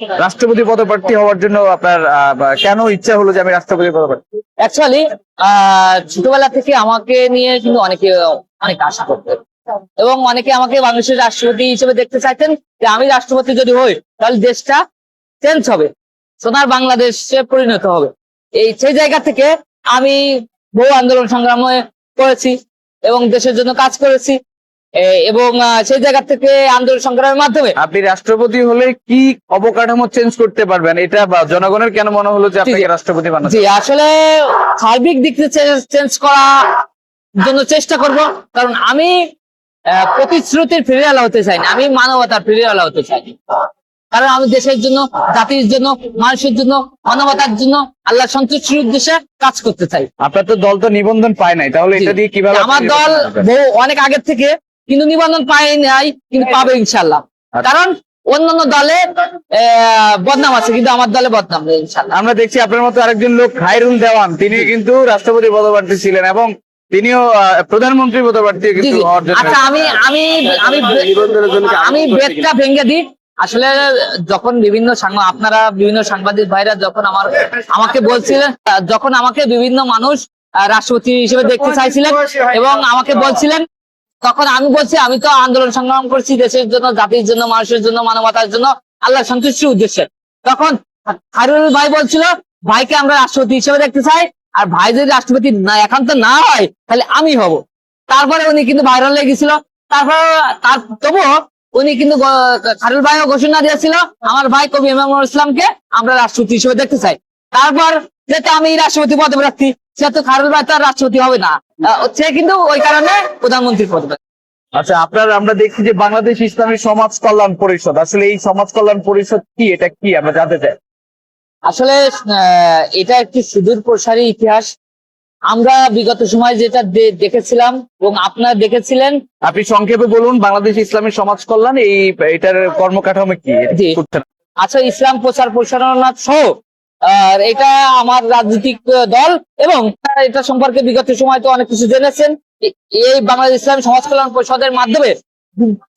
রাষ্ট্রপতি পদপ্রার্থী হওয়ার জন্য আপনার কেন ইচ্ছা হলো যে আমি রাষ্ট্রপতি পদপ্রার্থী? অ্যাকচুয়ালি ছোটবেলা থেকে আমাকে নিয়ে কিন্তু অনেকে, অনেক আশা করতেন এবং অনেকে আমাকে বাংলাদেশের রাষ্ট্রপতি হিসেবে দেখতে চাইতেন যে আমি রাষ্ট্রপতি যদি হই, তাহলে দেশটা চেঞ্জ হবে, সোনার বাংলাদেশে পরিণত হবে। এই, সেই জায়গা থেকে আমি বহু আন্দোলন সংগ্রামে করেছি এবং দেশের জন্য কাজ করেছি। এবং সেই জায়গা থেকে আন্দোলন সংগ্রামের মাধ্যমে আপনি রাষ্ট্রপতি হলে কি অবকাঠামো চেঞ্জ করতে পারবেন? এটা জনগণের কেন মনে হলো যে আপনাকে রাষ্ট্রপতি বানাতে জি আসলে সার্বিক দিক থেকে চেঞ্জ করার জন্য চেষ্টা করব। কারণ আমি প্রতিশ্রুতির ফিরিয়ালা হতে চাই না আমি মানবতার ফিরিয়ালা হতে চাই কারণ আমি দেশের জন্য জাতির জন্য মানুষের জন্য মানবতার জন্য আল্লাহ সন্তুষ্টির উদ্দেশ্যে কাজ করতে চাই। আপনার তো দল তো নিবন্ধন পায় নাই। তাহলে এটা। দিয়ে কীভাবে আমার দল বহু অনেক আগের থেকে কিন্তু নিবন্ধন পাই নাই কিন্তু পাবে ইনশাল্লাহ আচ্ছা। কারণ অন্যান্য দলে বদনাম আছে কিন্তু আমার দলে বদনাম নেই ইনশাল্লাহ আমরা দেখছি আপনার মতো আরেকজন লোক খায়রুল দেওয়ান তিনি কিন্তু রাষ্ট্রপতি পদপ্রার্থী ছিলেন এবং তিনিও প্রধানমন্ত্রী পদপ্রার্থী কিন্তু। হওয়ার জন্য আচ্ছা আমি আমি আমি আমি বেদটা ভেঙে দিই। আসলে যখন বিভিন্ন আপনারা বিভিন্ন সাংবাদিক ভাইরা যখন আমার আমাকে বলছিলেন যখন আমাকে বিভিন্ন মানুষ রাষ্ট্রপতি হিসেবে দেখতে চাইছিলেন এবং আমাকে বলছিলেন তখন আমি বলছি, আমি তো আন্দোলন সংগ্রাম করছি দেশের জন্য, জাতির জন্য, মানুষের জন্য, মানবতার জন্য, আল্লাহ সন্তুষ্টির উদ্দেশ্যে। তখন খায়রুল ভাই বলছিল, ভাইকে আমরা রাষ্ট্রপতি হিসেবে দেখতে চাই, আর ভাই যদি রাষ্ট্রপতি না, একান্ত না হয়, তাহলে আমি হব। তারপরে উনি কিন্তু ভাইরাল হয়ে গেছিল। তারপর, তার, তবুও উনি কিন্তু খারুল ভাইও ঘোষণা দিয়েছিল, আমার ভাই কবি ইমামুল ইসলামকে আমরা রাষ্ট্রপতি হিসেবে দেখতে চাই। তারপর যেহেতু আমি রাষ্ট্রপতি পদে প্রার্থী সেহেতু খারুল ভাই তো রাষ্ট্রপতি হবে না। সে কিন্তু ওই কারণে প্রধানমন্ত্রীর পদে। আচ্ছা আপনার আমরা দেখছি যে বাংলাদেশ ইসলামী সমাজ কল্যাণ পরিষদ আসলে এই সমাজ কল্যাণ পরিষদ কি? এটা কি? আমরা জানতে চাই। আসলে এটা একটি সুদূর প্রসারী ইতিহাস। আমরা বিগত সময় যেটা দেখেছিলাম এবং আপনারা দেখেছিলেন আপনি সংক্ষেপে বলুন বাংলাদেশ ইসলামী সমাজ কল্যাণ এই এটার কর্মকাঠামো কি? আচ্ছা ইসলাম প্রচার প্রসারণা সহ আর এটা আমার রাজনৈতিক দল এবং এটা সম্পর্কে বিগত সময় তো অনেক কিছু জেনেছেন। এই বাংলাদেশ ইসলাম সমাজ কল্যাণ পরিষদের মাধ্যমে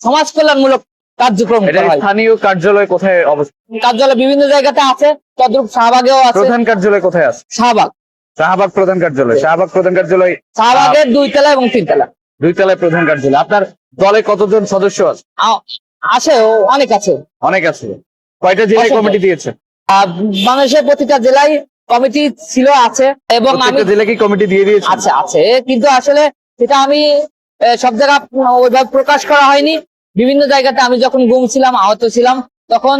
সমাজ কল্যাণমূলক কার্যক্রম স্থানীয় কার্যালয় কোথায় অবস্থিত? কার্যালয় বিভিন্ন জায়গাতে আছে তদ্রুপ শাহবাগেও আছে। প্রধান কার্যালয় কোথায় আছে? শাহবাগ। শাহবাগ প্রধান কার্যালয়। শাহবাগ প্রধান কার্যালয় শাহবাগের দুই তলা এবং তিন তলা দুই তলায় প্রধান কার্যালয়। আপনার দলে কতজন সদস্য আছে? আছে অনেক আছে। অনেক আছে। কয়টা জেলায় অসংখ্য। কমিটি দিয়েছে? বাংলাদেশের প্রতিটা জেলায় কমিটি ছিল আছে এবং আমি জেলা কি কমিটি দিয়ে দিয়েছে? আছে আছে। কিন্তু আসলে সেটা আমি সব জায়গা ওইভাবে প্রকাশ করা হয়নি। বিভিন্ন জায়গাতে আমি যখন গুম ছিলাম আহত ছিলাম তখন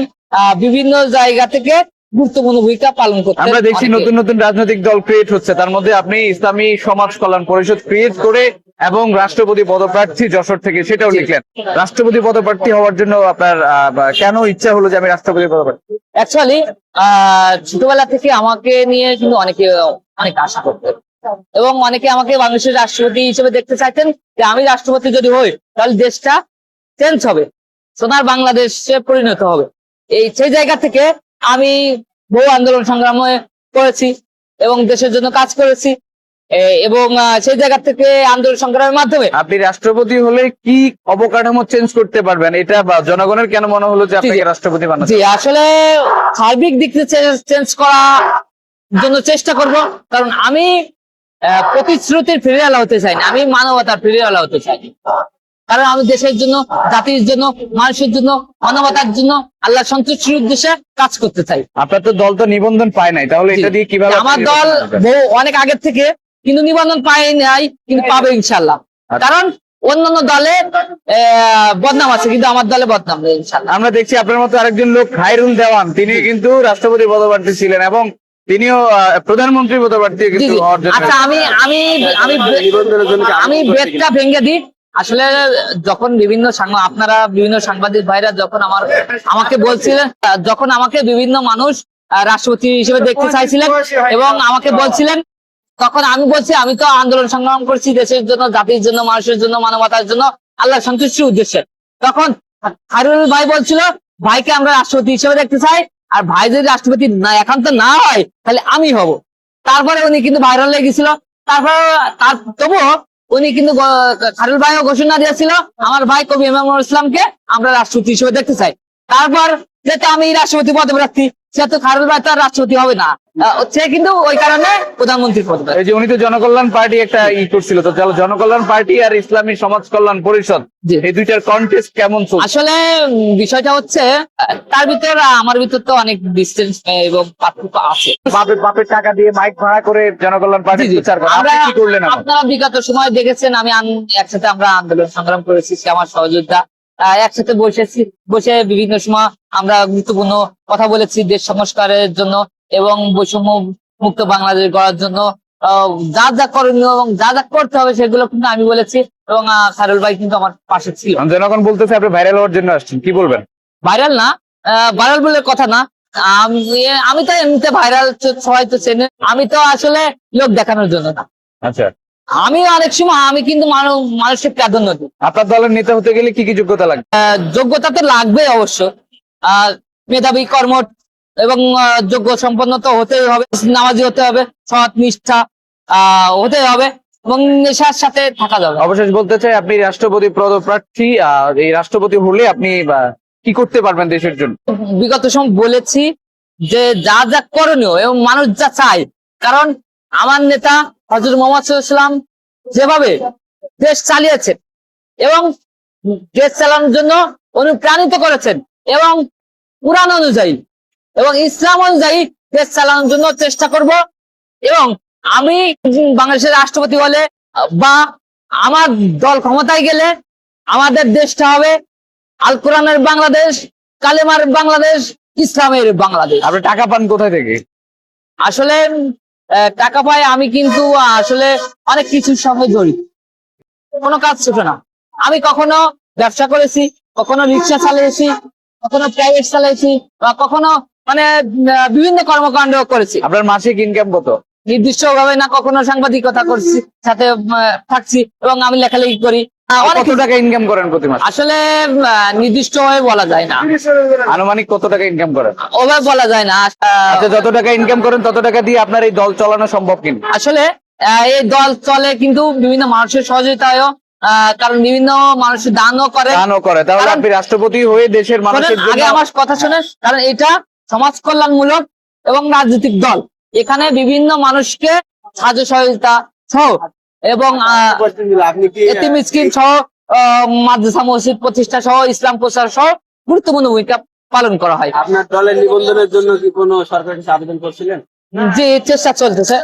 বিভিন্ন জায়গা থেকে গুরুত্বপূর্ণ ভূমিকা পালন করতে আমরা দেখছি নতুন নতুন রাজনৈতিক দল ক্রিয়েট হচ্ছে। তার মধ্যে আপনি ইসলামী সমাজ কল্যাণ পরিষদ ক্রিয়েট করে এবং রাষ্ট্রপতি পদপ্রার্থী যশোর থেকে সেটাও। লিখলেন। রাষ্ট্রপতি পদপ্রার্থী হওয়ার জন্য আপনার আহ, কেন ইচ্ছা হলো যে আমি রাষ্ট্রপতি পদপ্রার্থী? অ্যাকচুয়ালি ছোটবেলা থেকে আমাকে নিয়ে কিন্তু অনেকে, অনেক আশা করতেন। এবং অনেকে আমাকে বাংলাদেশের রাষ্ট্রপতি হিসেবে দেখতে চাইতেন যে আমি রাষ্ট্রপতি যদি হই, তাহলে দেশটা চেঞ্জ হবে, সোনার বাংলাদেশে পরিণত হবে। এই, সেই জায়গা থেকে আমি বহু আন্দোলন সংগ্রামে করেছি এবং দেশের জন্য কাজ করেছি। এবং সেই জায়গা থেকে আন্দোলন সংগ্রামের মাধ্যমে। আপনি রাষ্ট্রপতি হলে কি অবকাঠামো চেঞ্জ করতে পারবেন? এটা জনগণের কেন মনে হলো যে আপনাকে রাষ্ট্রপতি বানাতে জি আসলে সার্বিক দিক থেকে চেঞ্জ করার জন্য চেষ্টা করব। কারণ আমি প্রতিশ্রুতির ফিরিয়ালা হতে চাই না আমি মানবতার ফিরিয়ালা হতে চাই কারণ আমি দেশের জন্য জাতির জন্য মানুষের জন্য মানবতার জন্য আল্লাহ সন্তুষ্টির উদ্দেশ্যে কাজ করতে চাই। আপনার তো দল তো নিবন্ধন পায় নাই। তাহলে এটা দিয়ে কীভাবে আমার দল বহু অনেক আগের থেকে কিন্তু নিবন্ধন পাই নাই কিন্তু পাবে ইনশাল্লাহ আচ্ছা। কারণ অন্যান্য দলে আহ, বদনাম আছে কিন্তু আমার দলে বদনাম নেই ইনশাল্লাহ আমরা দেখছি আপনার মতো আরেকজন লোক খায়রুল দেওয়ান তিনি কিন্তু রাষ্ট্রপতি পদপ্রার্থী ছিলেন এবং তিনিও প্রধানমন্ত্রী পদপ্রার্থী কিন্তু আচ্ছা আমি আমি আমি আমি বেদটা ভেঙে দিই। আসলে যখন বিভিন্ন আপনারা বিভিন্ন সাংবাদিক ভাইরা যখন আমার আমাকে বলছিলেন যখন আমাকে বিভিন্ন মানুষ আহ, রাষ্ট্রপতি হিসেবে দেখতে চাইছিলেন এবং আমাকে বলছিলেন তখন আমি বলছি, আমি তো আন্দোলন সংগ্রাম করছি দেশের জন্য, জাতির জন্য, মানুষের জন্য, মানবতার জন্য আল্লাহ সন্তুষ্টির উদ্দেশ্যে। তখন খায়রুল ভাই বলছিল, ভাইকে আমরা রাষ্ট্রপতি হিসেবে দেখতে চাই, আর ভাই যদি রাষ্ট্রপতি না, এখন তো না হয়, তাহলে আমি হব। তারপরে উনি কিন্তু ভাইরাল হয়ে গেছিল। তারপর, তার, তবুও উনি কিন্তু খারুল ভাইও ঘোষণা দিয়েছিল, আমার ভাই কবি ইমামুল ইসলামকে আমরা রাষ্ট্রপতি হিসেবে দেখতে চাই। তারপর, যেহেতু আমি রাষ্ট্রপতি পদে প্রার্থী সেহেতু খারুল ভাই তো আর রাষ্ট্রপতি হবে না। সে কিন্তু ওই কারণে প্রধানমন্ত্রী পদে এই যে উনি তো জনকল্যাণ পার্টি একটা ই করছিল তো জনকল্যাণ পার্টি আর ইসলামী সমাজ কল্যাণ পরিষদ। এই দুইটার কন্টেস্ট কেমন চলছে? আসলে বিষয়টা হচ্ছে তার ভিতর আমার ভিতর তো অনেক ডিস্টেন্স এবং পার্থক্য আছে। বাপের বাপের টাকা দিয়ে মাইক ভাড়া করে জনকল্যাণ পার্টি। প্রচার করে আপনি কি করলেন আপনারা বিগত সময় দেখেছেন আমি একসাথে আমরা আন্দোলন সংগ্রাম করেছি সে আমার সহযোদ্ধা। আহ, একসাথে বসেছি বসে বিভিন্ন সময় আমরা গুরুত্বপূর্ণ কথা বলেছি দেশ সংস্কারের জন্য এবং বৈষম্য মুক্ত বাংলাদেশ গড়ার জন্য। যা যা করণীয় এবং যা যা করতে হবে সেগুলো কিন্তু আমি বলেছি এবং খায়রুল ভাই কিন্তু আমার পাশে ছিল। জনগণ বলতেছে আপনি ভাইরাল হওয়ার জন্য আসছেন কি বলবেন? ভাইরাল না ভাইরাল বলে কথা না। আমি আমি তো এমনিতে ভাইরাল সবাই তো চেনে আমি তো আসলে লোক দেখানোর জন্য না। আচ্ছা। আমি অনেক সময় আমি কিন্তু মানুষ মানুষের প্রাধান্য দিই। আপনার দলের নেতা হতে গেলে কি কি যোগ্যতা লাগবে? যোগ্যতা তো লাগবে অবশ্য। আর মেধাবী কর্ম এবং যোগ্য সম্পন্ন তো হতেই হবে নামাজি হতে হবে সৎ নিষ্ঠা আহ, হতেই হবে এবং নেশার সাথে থাকা যাবে। অবশেষ বলতে চাই আপনি রাষ্ট্রপতি পদপ্রার্থী আর এই রাষ্ট্রপতি হলে আপনি কি করতে পারবেন দেশের জন্য? বিগত সময় বলেছি যে যা যা করণীয় এবং মানুষ যা চায় কারণ আমার নেতা হজরত মোহাম্মদ সাল্লাম যেভাবে দেশ চালিয়েছেন এবং দেশ চালানোর জন্য অনুপ্রাণিত করেছেন এবং পুরাণ অনুযায়ী এবং ইসলাম অনুযায়ী দেশ চালানোর জন্য চেষ্টা করব এবং আমি বাংলাদেশের রাষ্ট্রপতি হলে বা আমার দল ক্ষমতায় গেলে আমাদের দেশটা হবে আল কোরআনের বাংলাদেশ কালেমার বাংলাদেশ ইসলামের বাংলাদেশ। আপনি টাকা পান কোথায় থেকে? আসলে টাকা পাই আমি কিন্তু আসলে অনেক কিছুর সঙ্গে জড়িত। কোনো কাজ ছোট না। আমি কখনো ব্যবসা করেছি কখনো রিক্সা চালিয়েছি কখনো প্রাইভেট চালিয়েছি বা কখনো মানে বিভিন্ন কর্মকাণ্ড করেছি। আপনার মাসিক ইনকাম কত? নির্দিষ্ট ভাবে না কখনো সাংবাদিকতা করছি সাথে থাকছি এবং আমি লেখালেখি করি। কত টাকা ইনকাম করেন প্রতি মাসে? আসলে আহ, নির্দিষ্ট ভাবে বলা যায় না। আনুমানিক কত টাকা ইনকাম করেন? ওভাবে বলা যায় না। আচ্ছা যত টাকা ইনকাম করেন তত টাকা দিয়ে আপনার এই দল চালানো সম্ভব কিনা? আসলে এই দল চলে কিন্তু বিভিন্ন মানুষের সহযোগিতায়ও আহ, কারণ বিভিন্ন মানুষ দানও করে। দানও করে। তাহলে আপনি রাষ্ট্রপতি হয়ে দেশের মানুষের আগে আমার কথা শোনেন কারণ এটা সমাজ কল্যাণমূলক এবং রাজনৈতিক দল। এখানে বিভিন্ন মানুষকে সাহায্য সহযোগিতা সহ এবং এটি আপনি কি এতিম সহ মাদ্রাসা মসজিদ প্রতিষ্ঠা সহ ইসলাম প্রচার সহ গুরুত্বপূর্ণ ভূমিকা পালন করা হয়। আপনার দলের নিবন্ধনের জন্য কি কোন সরকারের আবেদন করছিলেন? যে চেষ্টা চলতেছে।